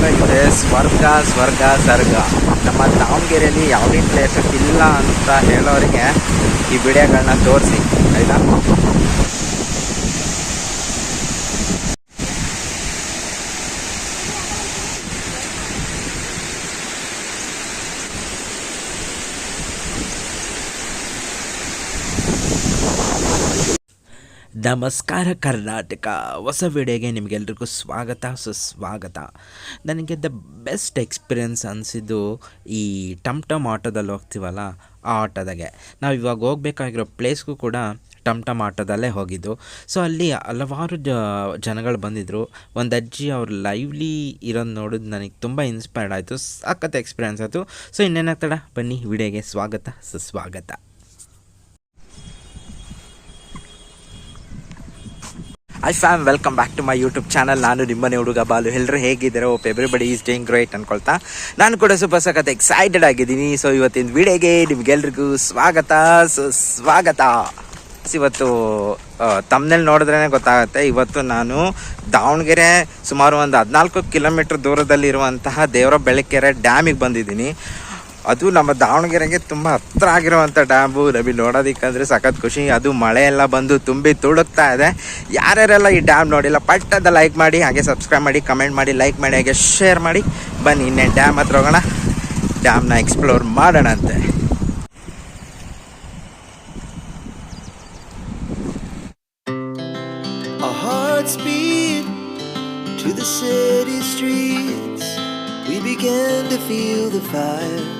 ಹತ್ರ ಇದೆ ಸ್ವರ್ಗ ಸ್ವರ್ಗ ಸ್ವರ್ಗ ನಮ್ಮ ದಾವಣಗೆರೆಯಲ್ಲಿ ಯಾವುದೇ ಪ್ಲೇಸಸ್ ಇಲ್ಲ ಅಂತ ಹೇಳೋರಿಗೆ ಈ ವಿಡಿಯೋಗಳನ್ನ ತೋರಿಸಿ, ಆಯಿತಾ? ನಮಸ್ಕಾರ ಕರ್ನಾಟಕ. ಹೊಸ ವಿಡಿಯೋಗೆ ನಿಮಗೆಲ್ರಿಗೂ ಸ್ವಾಗತ, ಸುಸ್ವಾಗತ. ನನಗೆ ದ ಬೆಸ್ಟ್ ಎಕ್ಸ್ಪೀರಿಯನ್ಸ್ ಅನಿಸಿದ್ದು ಈ ಟಮ್ ಟಮ್ ಆಟೋದಲ್ಲಿ ಹೋಗ್ತೀವಲ್ಲ, ಆ ಆಟೋದಾಗೆ. ನಾವು ಇವಾಗ ಹೋಗ್ಬೇಕಾಗಿರೋ ಪ್ಲೇಸ್ಗೂ ಕೂಡ ಟಮ್ ಟಮ್ ಆಟೋದಲ್ಲೇ ಹೋಗಿದ್ದು. ಸೊ ಅಲ್ಲಿ ಹಲವಾರು ಜ, ಜನಗಳು ಬಂದಿದ್ದರು ಒಂದು ಅಜ್ಜಿ ಅವ್ರು ಲೈವ್ಲಿ ಇರೋದು ನೋಡಿದ್ ನನಗೆ ತುಂಬ ಇನ್ಸ್ಪೈರ್ಡ್ ಆಯಿತು. ಸಖತ್ ಎಕ್ಸ್ಪೀರಿಯನ್ಸ್ ಆಯಿತು. ಸೊ ಇನ್ನೇನಾಗ್ತಡ ಬನ್ನಿ, ವಿಡಿಯೋಗೆ ಸ್ವಾಗತ, ಸುಸ್ವಾಗತ. Hi fam welcome back to my YouTube channel ನಾನು ನಿಮ್ಮನೆ ಹುಡುಗ ಬಾಲು. ಎಲ್ಲರೂ ಹೇಗಿದ್ದಾರೆ hope everybody is doing great ಅನ್ಕೊಳ್ತಾ. ನಾನು ಕೂಡ ಸ್ವಲ್ಪ ಸಖತ್ ಎಕ್ಸೈಟೆಡ್ ಆಗಿದ್ದೀನಿ. ಸೊ ಇವತ್ತಿನ ವಿಡಿಯೋಗೆ ನಿಮ್ಗೆಲ್ರಿಗೂ ಸ್ವಾಗತ. ಸುಸ್ವಾಗತ ಇವತ್ತು ತಮ್ಮನೇಲಿ ನೋಡಿದ್ರೇ ಗೊತ್ತಾಗುತ್ತೆ. ಇವತ್ತು ನಾನು ದಾವಣಗೆರೆ ಸುಮಾರು ಒಂದು ಹದಿನಾಲ್ಕು ಕಿಲೋಮೀಟ್ರ್ ದೂರದಲ್ಲಿರುವಂತಹ ದೇವರ ಬೆಳಕೆರೆ ಡ್ಯಾಮಿಗೆ ಬಂದಿದ್ದೀನಿ. ಅದು ನಮ್ಮ ದಾವಣಗೆರೆಗೆ ತುಂಬ ಹತ್ರ ಆಗಿರುವಂಥ ಡ್ಯಾಮು. ನಮಗೆ ನೋಡೋದಕ್ಕಂದ್ರೆ ಸಖತ್ ಖುಷಿ. ಅದು ಮಳೆ ಎಲ್ಲ ಬಂದು ತುಂಬಿ ತುಳುಕ್ತಾ ಇದೆ. ಯಾರ್ಯಾರೆಲ್ಲ ಈ ಡ್ಯಾಮ್ ನೋಡಿಲ್ಲ, ಪಟ್ಟದ ಲೈಕ್ ಮಾಡಿ, ಹಾಗೆ ಸಬ್ಸ್ಕ್ರೈಬ್ ಮಾಡಿ ಕಮೆಂಟ್ ಮಾಡಿ ಲೈಕ್ ಮಾಡಿ, ಹಾಗೆ ಶೇರ್ ಮಾಡಿ. ಬನ್ನಿ ಇನ್ನೇ ಡ್ಯಾಮ್ ಹತ್ರ ಹೋಗೋಣ. ಡ್ಯಾಮ್ನ ಎಕ್ಸ್ಪ್ಲೋರ್ ಮಾಡೋಣ ಅಂತೆ. To the city streets. We began to feel the fire.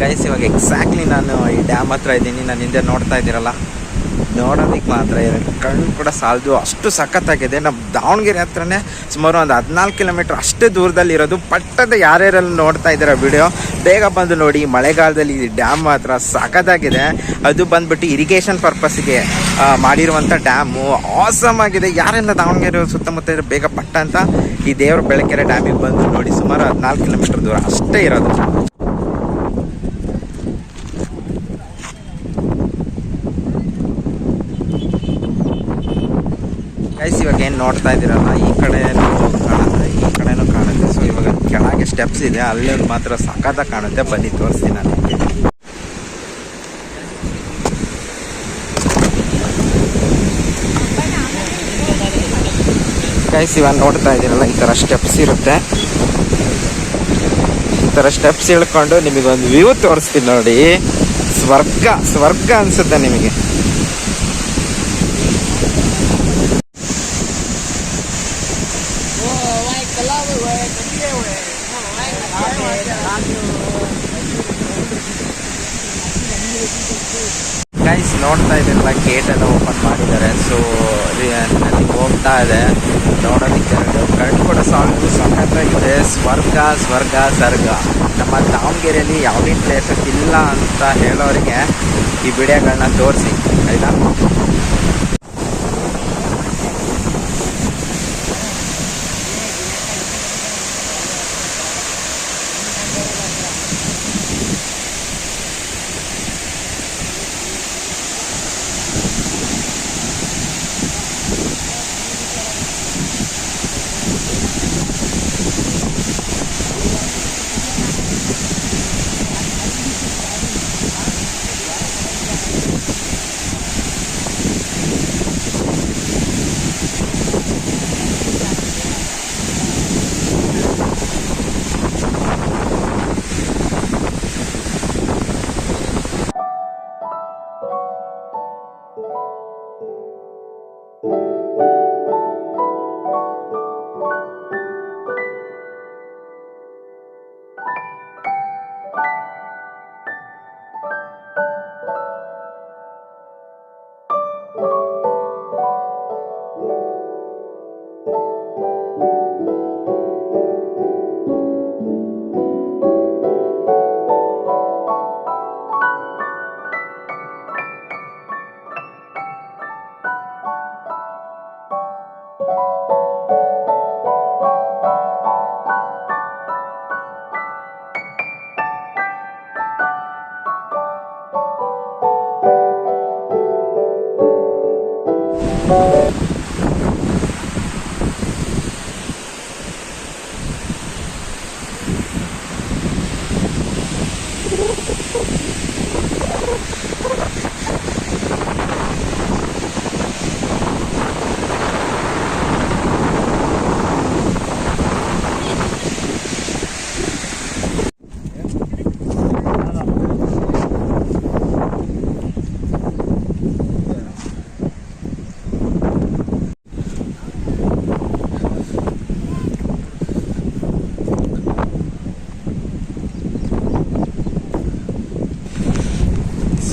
Guys ಇವಾಗ ಎಕ್ಸಾಕ್ಟ್ಲಿ ನಾನು ಈ ಡ್ಯಾಮ್ ಹತ್ರ ಇದ್ದೀನಿ. ನಾನು ಹಿಂದೆ ನೋಡ್ತಾ ಇದ್ದೀರಲ್ಲ? ನೋಡೋದಕ್ಕೆ ಮಾತ್ರ ಎರಡು ಕಣ್ಣು ಕೂಡ ಸಾಲದು. ಅಷ್ಟು ಸಖತ್ತಾಗಿದೆ. ನಮ್ಮ ದಾವಣಗೆರೆ ಹತ್ರನೇ ಸುಮಾರು ಒಂದು ಹದಿನಾಲ್ಕು ಕಿಲೋಮೀಟ್ರ್ ಅಷ್ಟೇ ದೂರದಲ್ಲಿರೋದು ಪಟ್ಟದ ಯಾರ್ಯಾರೆಲ್ಲ ನೋಡ್ತಾ ಇದ್ದೀರ ವಿಡಿಯೋ ಬೇಗ ಬಂದು ನೋಡಿ. ಮಳೆಗಾಲದಲ್ಲಿ ಈ ಡ್ಯಾಮ್ ಮಾತ್ರ ಸಖತ್ತಾಗಿದೆ. ಅದು ಬಂದ್ಬಿಟ್ಟು ಇರಿಗೇಷನ್ ಪರ್ಪಸ್ಗೆ ಮಾಡಿರುವಂಥ ಡ್ಯಾಮು ಆಸಮ್ ಆಗಿದೆ. ಯಾರೆಲ್ಲ ದಾವಣಗೆರೆ ಸುತ್ತಮುತ್ತ ಇದ್ರೆ ಬೇಗ ಪಟ್ಟ ಅಂತ? ಈ ದೇವರ ಬೆಳಕೆರೆ ಡ್ಯಾಮಿಗೆ ಬಂದು ನೋಡಿ. ಸುಮಾರು ಹದಿನಾಲ್ಕು ಕಿಲೋಮೀಟ್ರ್ ದೂರ ಅಷ್ಟೇ ಇರೋದು ಗೈಸ್ ಇವಾಗ ಏನು ನೋಡ್ತಾ ಇದ್ದೀರಲ್ಲ, ಈ ಕಡೆನೂ ಕಾಣುತ್ತೆ, ಈ ಕಡೆನೂ ಕಾಣುತ್ತೆ. ಸೊ ಇವಾಗ ಕೆಳಗೆ ಸ್ಟೆಪ್ಸ್ ಇದೆ, ಅಲ್ಲಿ ಮಾತ್ರ ಸಖತ್ತಾಗಿ ಕಾಣುತ್ತೆ. ಬನ್ನಿ, ತೋರಿಸ್ತೀನಿ ನಾನು. ಗೈಸ್ ಇವಾಗ ನೋಡ್ತಾ ಇದ್ದೀರಲ್ಲ, ಈ ಥರ ಸ್ಟೆಪ್ಸ್ ಇರುತ್ತೆ. ಈ ಥರ ಸ್ಟೆಪ್ಸ್ ಇಳ್ಕೊಂಡು ನಿಮಗೊಂದು ವ್ಯೂ ತೋರಿಸ್ತೀನಿ ನೋಡಿ. ಸ್ವರ್ಗ ಸ್ವರ್ಗ ಅನಿಸುತ್ತೆ ನಿಮಗೆ. ಗೈಸ್ ನೋಡ್ತಾ ಇದ್ದೀರಲ್ಲ ಗೇಟ್ ಎಲ್ಲ ಓಪನ್ ಮಾಡಿದ್ದಾರೆ. ಸೊ ಅಲ್ಲಿ ಹೋಗ್ತಾ ಇದೆ. ನೋಡೋದಕ್ಕೆ ಕರೆಂಟ್ ಕೂಡ ಸಾಂಗ್ ಸಖತ್ತಾಗಿದೆ ಸ್ವರ್ಗ ಸ್ವರ್ಗ ಸ್ವರ್ಗ. ನಮ್ಮ ದಾವಣಗೆರೆಯಲ್ಲಿ ಯಾವುದೇ ಪ್ಲೇಸಸ್ ಇಲ್ಲ ಅಂತ ಹೇಳೋರಿಗೆ ಈ ವಿಡಿಯೋಗಳನ್ನ ತೋರಿಸಿ, ಆಯಿತಾ?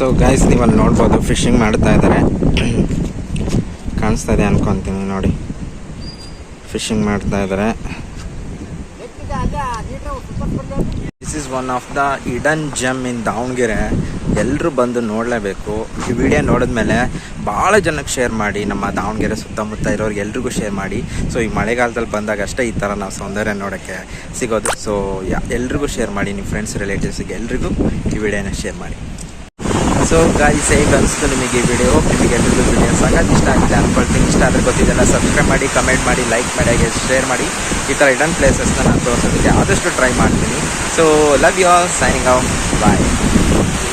So guys ನೀವು ಅಲ್ಲಿ ನೋಡ್ಬೋದು ಫಿಶಿಂಗ್ ಮಾಡ್ತಾ ಇದ್ದಾರೆ ಕಾಣಿಸ್ತಾ ಇದೆ ಅನ್ಕೊಂತೀನಿ, ನೋಡಿ. ಫಿಶಿಂಗ್ ಮಾಡ್ತಾ ಇದ್ದಾರೆ this is one of the hidden gem in Davanagere ಎಲ್ಲರೂ ಬಂದು ನೋಡಲೇಬೇಕು. ಈ ವಿಡಿಯೋ ನೋಡಿದ್ಮೇಲೆ ಭಾಳ ಜನಕ್ಕೆ ಶೇರ್ ಮಾಡಿ, ನಮ್ಮ ದಾವಣಗೆರೆ ಸುತ್ತಮುತ್ತ ಇರೋರಿಗೆ ಎಲ್ರಿಗೂ ಶೇರ್ ಮಾಡಿ. ಸೊ ಈ ಮಳೆಗಾಲದಲ್ಲಿ ಬಂದಾಗ ಅಷ್ಟೇ ಈ ಥರ ನಾವು ಸೌಂದರ್ಯ ನೋಡೋಕ್ಕೆ ಸಿಗೋದು. ಸೊ ಎಲ್ರಿಗೂ ಶೇರ್ ಮಾಡಿ ನಿಮ್ಮ ಫ್ರೆಂಡ್ಸ್ ರಿಲೇಟಿವ್ಸಿಗೆ ಎಲ್ರಿಗೂ ಈ ವಿಡಿಯೋನ ಶೇರ್ ಮಾಡಿ. ಸೊ ಗಾಯ್ಸ್ ಹೇಗೆ ಅನಿಸ್ತು ನಿಮಗೆ ವಿಡಿಯೋ ನಿಮಗೆ ಎಲ್ಲರಿಗೂ ವಿಡಿಯೋ ಸಾಕಾಗಿ ಇಷ್ಟ ಆಗಿದೆ ಅನ್ಕೊಳ್ತೀನಿ. ಇಷ್ಟ ಆದರೆ ಗೊತ್ತಿದ್ದೆಲ್ಲ ಸಬ್ಸ್ಕ್ರೈಬ್ ಮಾಡಿ ಕಮೆಂಟ್ ಮಾಡಿ ಲೈಕ್ ಮಾಡಿ, ಹಾಗೆ ಶೇರ್ ಮಾಡಿ. ಈ ಥರ ಇಡನ್ ಪ್ಲೇಸಸ್ನ ನಾನು ತೋರಿಸೋದಕ್ಕೆ ಆದಷ್ಟು ಟ್ರೈ ಮಾಡ್ತೀನಿ. So love you all signing out bye